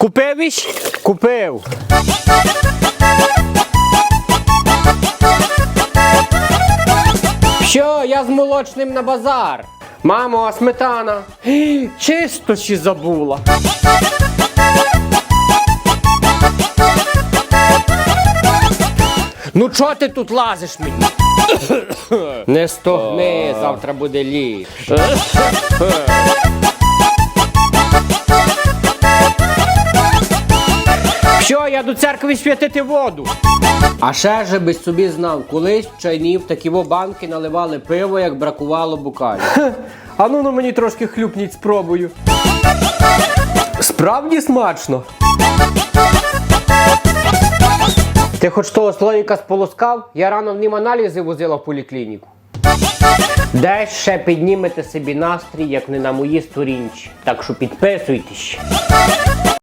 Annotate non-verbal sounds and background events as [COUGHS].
Купив іщ? Купив. Що, я з молочним на базар. Мамо, а сметана? [GASPS] Чисто чи забула. Ну чого ти тут лазиш мені? [COUGHS] Не стогни, завтра буде ліс. [LAUGHS] Що, я до церкви святити воду? А ще же би собі знав, колись в чайні в такі во банки наливали пиво, як бракувало букалів. А ну ну мені трошки хлюпніть спробую. Справді смачно. Ти хоч того слоїка сполоскав? Я рано в нім аналізи возила в поліклініку. Де ще піднімете собі настрій, як не на моїй сторінці. Так що підписуйтесь.